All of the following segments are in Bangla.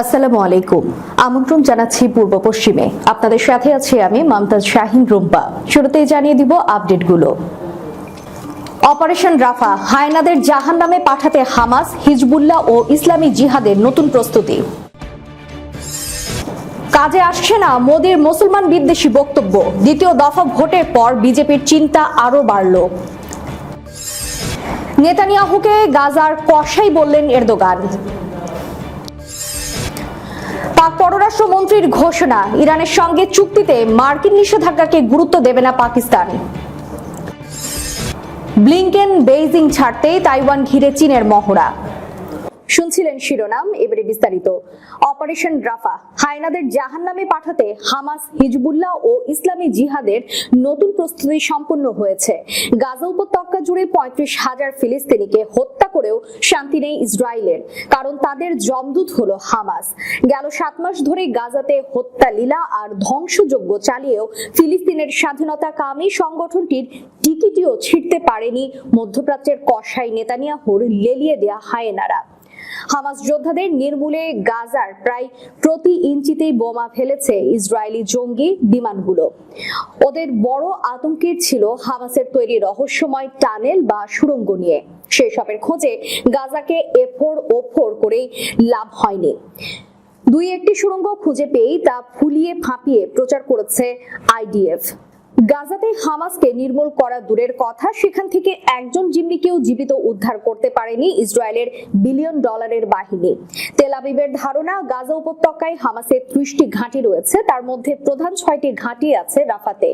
আসসালামু আলাইকুম। আমন্ত্রণ জানাচ্ছি পূর্ব পশ্চিমে। আপনাদের সাথে আছি আমি মমতাজ শাহিন রুম্পা। শুরুতেই জানিয়ে দিব আপডেটগুলো। অপারেশন রাফা, হায়নাদের জাহান নামে পাঠাতে হামাস, হিজবুল্লাহ ও ইসলামী জিহাদের নতুন প্রস্তুতি। কাজে আসছে না মোদীর মুসলমান বিদ্বেষী বক্তব্য। দ্বিতীয় দফা ভোটের পর বিজেপির চিন্তা আরও বাড়ল। নেতানিয়াহুকে গাজার কষাই বললেন এরদোগান। পাক পররাষ্ট্রমন্ত্রীর ঘোষণা। ইরানের সঙ্গে চুক্তিতে মার্কিন নিষেধাজ্ঞাকে গুরুত্ব দেবে না পাকিস্তান। ব্লিংকেন বেইজিং ছাড়তেই তাইওয়ান ঘিরে চীনের মহড়া। শুনছিলেন শিরোনাম, এবারে বিস্তারিত। অপারেশন রাফা, হায়নাদের জাহান্নামে পাঠাতে হামাস, হিজবুল্লাহ ও ইসলামী জিহাদের নতুন প্রস্তুতি সম্পন্ন হয়েছে। গাজা উপত্যকা জুড়ে পঁয়ত্রিশ হাজার ফিলিস্তিনিকে হত্যা করেও শান্তি নেই ইসরায়েলের, কারণ তাদের জমদূত হল হামাস। গেল সাত মাস ধরে গাজাতে হত্যা লীলা আর ধ্বংসযজ্ঞ চালিয়েও ফিলিস্তিনের স্বাধীনতা কামী সংগঠনটির টিকিটিও ছিটতে পারেনি মধ্যপ্রাচ্যের কসাই নেতানিয়াহুর লেলিয়ে দেয়া হায়েনারা। হামাস যোদ্ধাদের নির্মূলে গাজার প্রায় প্রতি ইঞ্চিতেই বোমা ফেলেছে ইসরায়েলি জঙ্গি বিমানগুলো। ওদের বড় আতঙ্কের ছিল হামাসের তৈরি রহস্যময় টানেল বা সুড়ঙ্গ নিয়ে। সেসবের খোঁজে গাজাকে এফোর ওফোর করেই লাভ হয়নি। দুই একটি সুড়ঙ্গ খুঁজে পেয়েই তা ফুলিয়ে ফাঁপিয়ে প্রচার করেছে আইডিএফ। গাজাতে হামাসকে নির্মূল করা দূরের কথা, সেখান থেকে একজন জিম্মিকেও জীবিত উদ্ধার করতে পারেনি ইসরায়েলের বিলিয়ন ডলারের বাহিনী। তেল আবিবের ধারণা, গাজা উপত্যকায় হামাসের ত্রিশটি ঘাঁটি রয়েছে, তার মধ্যে প্রধান ছয়টি ঘাঁটি আছে রাফাতে।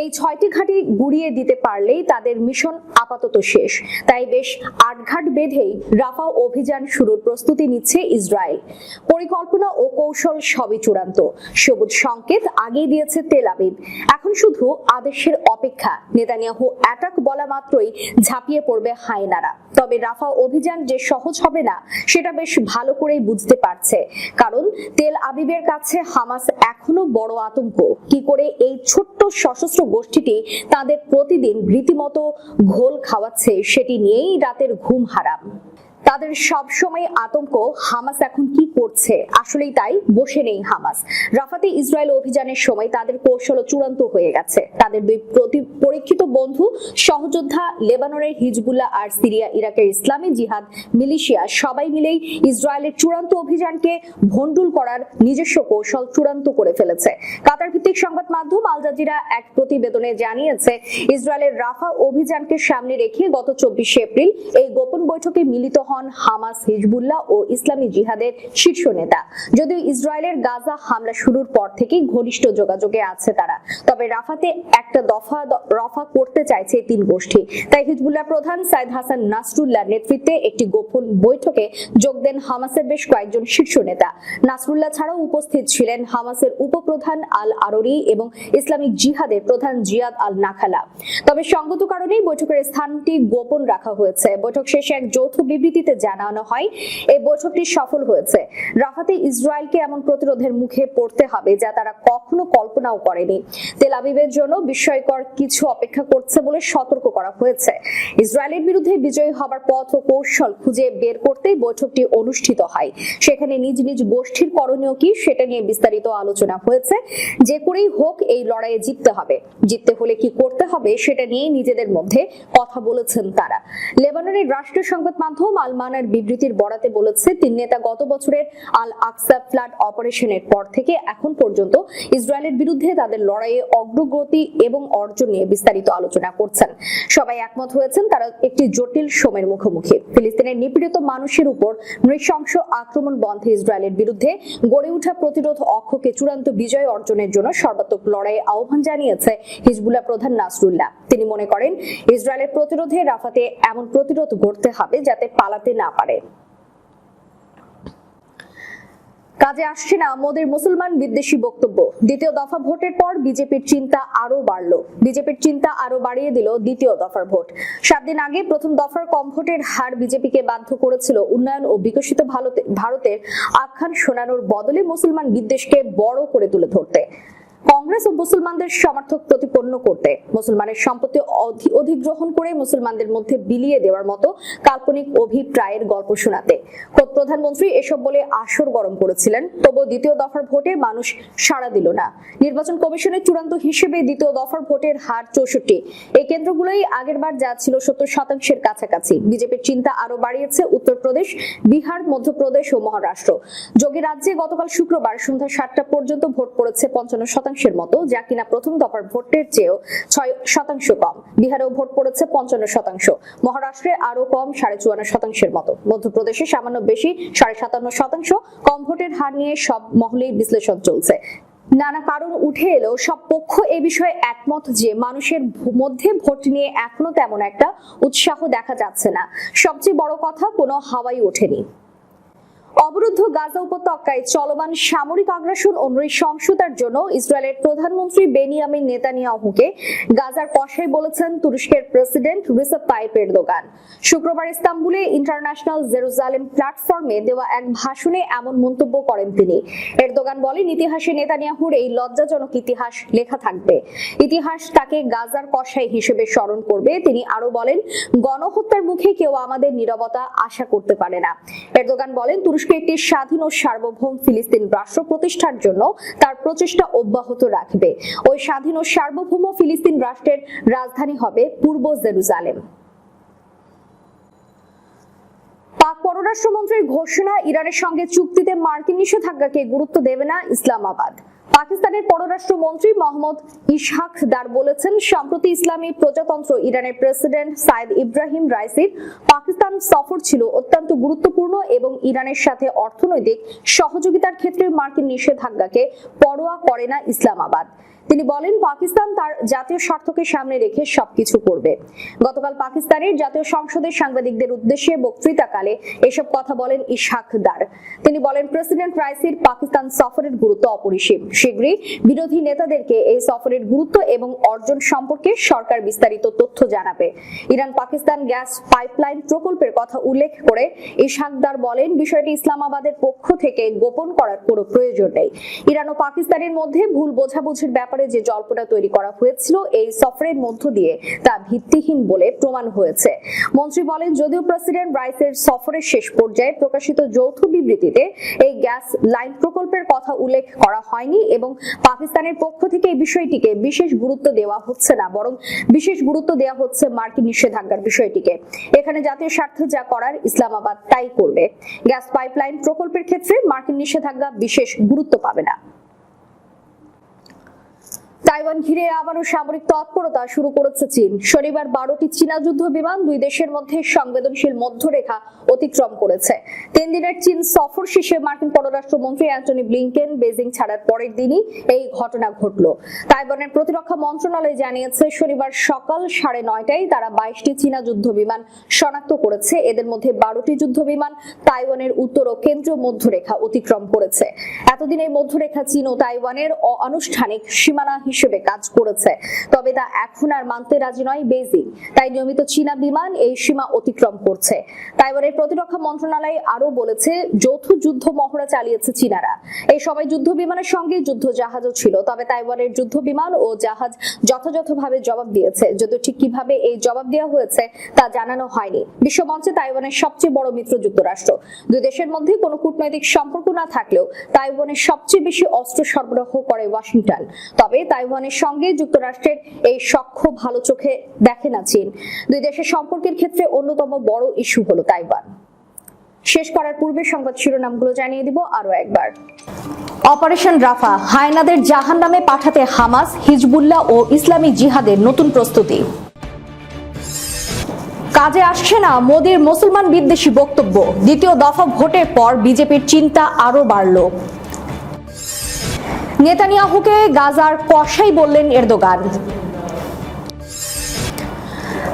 এই ছয়টি ঘাঁটি গুড়িয়ে দিতে পারলেই তাদের মিশন আপাতত শেষ। তাই বেশ আটঘাট বেঁধেই রাফা অভিযান শুরুর প্রস্তুতি নিচ্ছে ইসরায়েল। পরিকল্পনা ও কৌশল সবই চূড়ান্ত। সবুজ সংকেত আগেই দিয়েছে তেল আবিব। এখন শুধু আদেশের অপেক্ষা। নেতানিয়াহু অ্যাটাক বলা মাত্রই ঝাঁপিয়ে পড়বে হায়নারা। তবে রাফা অভিযান যে সহজ হবে না, সেটা বেশ ভালো করেই বুঝতে পারছে। কারণ তেল আবিবের কাছে হামাস এখনও বড় আতঙ্ক। কি করে এই ছোট্ট সশস্ত্র গোষ্ঠীটি তাদের প্রতিদিন রীতিমতো ঘোল খাওয়াচ্ছে, সেটি নিয়েই রাতের ঘুম হারাম। তাদের সব সময় আতঙ্ক হামাস এখন কি করছে? আসলেই তাই, বসে নেই হামাস। রাফাতে ইসরায়েল অভিযানের সময় তাদের কৌশল চূড়ান্ত হয়ে গেছে। তাদের দুই পরীক্ষিত বন্ধু, সহযোদ্ধা লেবাননের হিজবুল্লাহ আর সিরিয়া ইরাকের ইসলামী জিহাদ, মিলিশিয়া, সবাই মিলেই ইসরায়েলের চূড়ান্ত অভিযানকে ভন্ডুল করার নিজস্ব কৌশল চূড়ান্ত করে ফেলেছে। কাতার ভিত্তিক সংবাদ মাধ্যম আল জাজিরা এক প্রতিবেদনে জানিয়েছে, ইসরায়েলের রাফা অভিযানকে সামনে রেখে গত চব্বিশে এপ্রিল এই গোপন বৈঠকে মিলিত হন হামাস হিজবুল্লাহ ও ইসলামী জিহাদের শীর্ষ নেতা। যদিও ইসরায়েলের গাজা হামলা শুরুর পর থেকেই ঘনিষ্ঠ যোগাযোগে আছে তারা। তবে রাফাতে একটা দফা রফা করতে চাইছে তিন গোষ্ঠী। তাই হিজবুল্লাহ প্রধান সাইদ হাসান নাসরুল্লাহ নেতৃত্বে একটি গোপন বৈঠকে যোগ দেন হামাসের বেশ কয়েকজন শীর্ষ নেতা। নাসরুল্লাহ ছাড়াও উপস্থিত ছিলেন হামাসের উপপ্রধান আল আররি এবং ইসলামিক জিহাদের প্রধান জিয়াদ আল নাখালা তবে সঙ্গত কারণেই বৈঠকের স্থানটি গোপন রাখা হয়েছে। বৈঠক শেষে এক যৌথ বিবৃতিতে জানানো হয়, এই বৈঠকটি সফল হয়েছে। রাফাতে ইসরায়েলকে এমন প্রতিরোধের মুখে পড়তে হবে যা তারা কখনো কল্পনাও করেনি। তেল আবিবের জন্য বিস্ময়কর কিছু অপেক্ষা করছে বলে সতর্ক করা হয়েছে। ইসরায়েলের বিরুদ্ধে বিজয়ী হবার পথ ও কৌশল খুঁজে বের করতেই বৈঠকটি অনুষ্ঠিত হয়। সেখানে নিজ নিজ গোষ্ঠীর করণীয় কি সেটা নিয়ে বিস্তারিত আলোচনা হয়েছে। যে করেই হোক এই লড়াইয়ে জিততে হবে। জিততে হলে কি করতে হবে সেটা নিয়ে নিজেদের মধ্যে কথা বলেছেন তারা। লেবাননের রাষ্ট্রীয় সংবাদ মাধ্যম আলমানার বিবৃতির বরাতে বলেছে, তিন নেতা গত বছরের আল আকসা ফ্লাড অপারেশনের পর থেকে এখন পর্যন্ত ইসরায়েলের বিরুদ্ধে তাদের লড়াইয়ে অগ্রগতি এবং অর্জন নিয়ে বিস্তারিত আলোচনা করছেন। সবাই একমত হয়েছেন, তারা একটি জটিল সময়ের মুখোমুখি। ফিলিস্তিনের নিপীড়িত মানুষের উপর নৃশংস আক্রমণ বন্ধে ইসরায়েলের বিরুদ্ধে গড়ে ওঠা প্রতিরোধ অক্ষকে চূড়ান্ত বিজয় অর্জনের জন্য সর্বাত্মক লড়াইয়ে আহ্বান জানিয়েছে হিজবুল্লাহ প্রধান নাসরুল্লাহ। তিনি মনে করেন, ইসরায়েলের প্রতিরোধে রাফাতে এমন প্রতিরোধ গড়তে হবে যাতে পালাতে না পারে। কাজে আসছে না মোদের মুসলমান বিদ্বেষী বক্তব্য। দ্বিতীয় দফা ভোটের পর বিজেপির চিন্তা আরও বাড়লো। বিজেপির চিন্তা আরও বাড়িয়ে দিল দ্বিতীয় দফার ভোট। সাত দিন আগে প্রথম দফার কম ভোটের হার বিজেপিকে বাধ্য করেছিল উন্নয়ন ও বিকশিত ভারতের আখ্যান শোনানোর বদলে মুসলমান বিদ্বেষকে বড় করে তুলে ধরতে। কংগ্রেস ও মুসলমানদের সমর্থক প্রতিপন্ন করতে, মুসলমানের সম্পত্তি অধিগ্রহণ করে মুসলমানদের মধ্যে বিলিয়ে দেওয়ার মতো কাল্পনিক অভিপ্রায়ের গল্প শোনাতে। খোদ প্রধানমন্ত্রী এসব বলে আসর গরম করেছিলেন তবুও দ্বিতীয় দফার ভোটে মানুষ সাড়া দিল না। নির্বাচন কমিশনের চূড়ান্ত হিসেবে দ্বিতীয় দফার ভোটের হার চৌষট্টি। এই কেন্দ্রগুলোই আগেরবার যা ছিল সত্তর শতাংশের কাছাকাছি। বিজেপির চিন্তা আরও বাড়িয়েছে উত্তরপ্রদেশ, বিহার, মধ্যপ্রদেশ ও মহারাষ্ট্র। যোগী রাজ্যে গতকাল শুক্রবার সন্ধ্যা সাতটা পর্যন্ত ভোট পড়েছে পঞ্চান্ন শতাংশের মতো, যা কিনা প্রথম দফার ভোটের চেয়েও ছয় শতাংশ কম। বিহারেও ভোট পড়েছে পঞ্চান্ন শতাংশ। মহারাষ্ট্রে আরও কম, সাড়ে চুয়ান্ন শতাংশের মতো। মধ্যপ্রদেশে সামান্য বেশি, সাড়ে সাতান্ন শতাংশ। কম ভোটের হার নিয়ে সব মহলেই বিশ্লেষণ চলছে। নানা কারণ উঠে এলেও সব পক্ষ এ বিষয়ে একমত যে মানুষের মধ্যে ভোট নিয়ে এখনও তেমন একটা উৎসাহ দেখা যাচ্ছে না। সবচেয়ে বড় কথা, কোনো হাওয়াই ওঠেনি। অবরুদ্ধ গাজা উপত্যকায় চলমান সামরিক আগ্রাসন ও নৃশংসতার জন্য ইসরায়েলের প্রধানমন্ত্রী বেনিয়ামিন নেতানিয়াহুকে গাজার কষাই বলেছেন তুরস্কের প্রেসিডেন্ট রিসেপ তাইপ এরদোগান। শুক্রবার ইস্তাম্বুলে ইন্টারন্যাশনাল জেরুজালেম প্ল্যাটফর্মে দেওয়া এক ভাষণে এমন মন্তব্য করেন তিনি। এরদোগান বলেন, ইতিহাসে নেতানিয়াহুর এই লজ্জাজনক ইতিহাস লেখা থাকবে। ইতিহাস তাকে গাজার কষাই হিসেবে স্মরণ করবে। তিনি আরও বলেন, গণহত্যার মুখে কেউ আমাদের নীরবতা আশা করতে পারে না। এরদোগান বলেন, তুরস্ক একটি স্বাধীন ও সার্বভৌম ফিলিস্তিন রাষ্ট্র প্রতিষ্ঠার জন্য তার প্রচেষ্টা অব্যাহত রাখবে। ওই স্বাধীন ও সার্বভৌম ফিলিস্তিন রাষ্ট্রের রাজধানী হবে পূর্ব জেরুজালেম। পাক পররাষ্ট্রমন্ত্রীর ঘোষণা, ইরানের সঙ্গে চুক্তিতে মার্কিন নিষেধাজ্ঞাকে গুরুত্ব দেবে না ইসলামাবাদ। পাকিস্তানের পররাষ্ট্র মন্ত্রী মোহাম্মদ ইশাক দার বলেছেন, সম্প্রতি ইসলামী প্রজাতন্ত্র ইরানের প্রেসিডেন্ট সাইদ ইব্রাহিম রাইসির পাকিস্তান সফর ছিল অত্যন্ত গুরুত্বপূর্ণ এবং ইরানের সাথে অর্থনৈতিক সহযোগিতার ক্ষেত্রে মার্কিন নিষেধাজ্ঞাকে পরোয়া করে না ইসলামাবাদ। তিনি বলেন, পাকিস্তান তার জাতীয় স্বার্থকে সামনে রেখে সবকিছু করবে। গতকাল পাকিস্তানের জাতীয় সংসদের সাংবাদিকদের উদ্দেশ্যে বক্তৃতাকালে এসব কথা বলেন ইশাক দার। তিনি বলেন, প্রেসিডেন্ট রাইসির পাকিস্তান সফরের গুরুত্ব অপরিসীম। শীঘ্রই বিরোধী নেতাদেরকে এই সফরের গুরুত্ব এবং অর্জন সম্পর্কে সরকার বিস্তারিত তথ্য জানাবে। ইরান পাকিস্তান গ্যাস পাইপলাইন প্রকল্পের কথা উল্লেখ করে ইশাক দার বলেন, বিষয়টি ইসলামাবাদের পক্ষ থেকে গোপন করার কোনো প্রয়োজন নেই। ইরান ও পাকিস্তানের মধ্যে ভুল বোঝাবুঝির ব্যাপারে যে জল্পনা তৈরি করা হয়েছিল, এই সফরের মধ্য দিয়ে তা ভিত্তিহীন বলে প্রমাণ হয়েছে। মন্ত্রী বলেন, যদিও প্রেসিডেন্ট রাইসের সফরের শেষ পর্যায়ে প্রকাশিত যৌথ বিবৃতিতে এই গ্যাস লাইন প্রকল্পের কথা উল্লেখ করা হয়নি এবং পাকিস্তানের পক্ষ থেকে এই বিষয়টিকে বিশেষ গুরুত্ব দেওয়া হচ্ছে না, বরং বিশেষ গুরুত্ব দেওয়া হচ্ছে মার্কিন নিষেধাজ্ঞার বিষয়টিকে। এখানে জাতীয় স্বার্থে যা করার ইসলামাবাদ তাই করবে। গ্যাস পাইপলাইন প্রকল্পের ক্ষেত্রে মার্কিন নিষেধাজ্ঞা বিশেষ গুরুত্ব পাবে না। তাইওয়ান ঘিরে আবারও সামরিক তৎপরতা শুরু করেছে চীন। শনিবার বারোটি চীনা যুদ্ধ বিমান দুই দেশের মধ্যে সংবেদনশীল মধ্যরেখা অতিক্রম করেছে। তিন দিনের চীন সফর শেষে মার্কিন পররাষ্ট্রমন্ত্রী অ্যান্টনি ব্লিংকেন বেজিং ছাড়ার পরের দিনই এই ঘটনা ঘটল। তাইওয়ানের প্রতিরক্ষা মন্ত্রণালয় জানিয়েছে, শনিবার সকাল সাড়ে নয়টায় তারা বাইশটি চীনা যুদ্ধ বিমান শনাক্ত করেছে। এদের মধ্যে বারোটি যুদ্ধ বিমান তাইওয়ানের উত্তর ও কেন্দ্রীয় মধ্যরেখা অতিক্রম করেছে। এতদিন এই মধ্যরেখা চীন ও তাইওয়ানের আনুষ্ঠানিক সীমানা হিসেবে কাজ করেছে। তবে তা এখন আর মানতে রাজি নয় বেজিং তাই নিয়মিত চীনা বিমান এই সীমা অতিক্রম করছে। তাইওয়ানের প্রতিরক্ষা মন্ত্রণালয় আরও বলেছে, যৌথ যুদ্ধ মহড়া চালিয়েছে চীনারা। এই সময় যুদ্ধ বিমানের সঙ্গে যুদ্ধ জাহাজও ছিল, তবে তাইওয়ানের যুদ্ধ বিমান ও জাহাজ যথাযথভাবে জবাব দিয়েছে। যদিও ঠিক কীভাবে এই জবাব দেওয়া হয়েছে, তা জানানো হয়নি। বিশ্বমঞ্চে তাইওয়ানের সবচেয়ে বড় মিত্র যুক্তরাষ্ট্র। দুই দেশের মধ্যে কোনো কূটনৈতিক সম্পর্ক না থাকলেও তাইওয়ানের সবচেয়ে বেশি অস্ত্র সরবরাহ করে ওয়াশিংটন। তবে তাইওয়ানের সঙ্গে যুক্তরাষ্ট্রের এই সখ্য ভালো চোখে দেখে না চীন। দুই দেশের সম্পর্কের ক্ষেত্রে অন্যতম বড় ইস্যু হলো তাইওয়ান। শেষ করার পূর্বে সংবাদ শিরোনামগুলো জানিয়ে দিব আরও একবার। অপারেশন রাফা, হায়নাদের জাহান নামে পাঠাতে হামাস, হিজবুল্লাহ ও ইসলামী জিহাদের নতুন প্রস্তুতি। কাজে আসছে না মোদীর মুসলমান বিদ্বেষী বক্তব্য। দ্বিতীয় দফা ভোটের পর বিজেপির চিন্তা আরও বাড়ল। নেতানিয়াহুকে গাজার কষাই বললেন এরদোগান।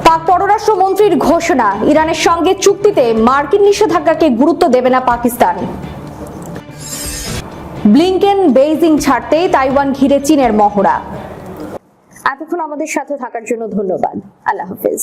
পাক পররাষ্ট্রমন্ত্রীর ঘোষণা, ইরানের সঙ্গে চুক্তিতে মার্কিন নিষেধাজ্ঞাকে গুরুত্ব দেবে না পাকিস্তান। ব্লিংকেন বেইজিং ছাড়তেই তাইওয়ান ঘিরে চীনের মহড়া। এতক্ষণ আমাদের সাথে থাকার জন্য ধন্যবাদ। আল্লাহ হাফেজ।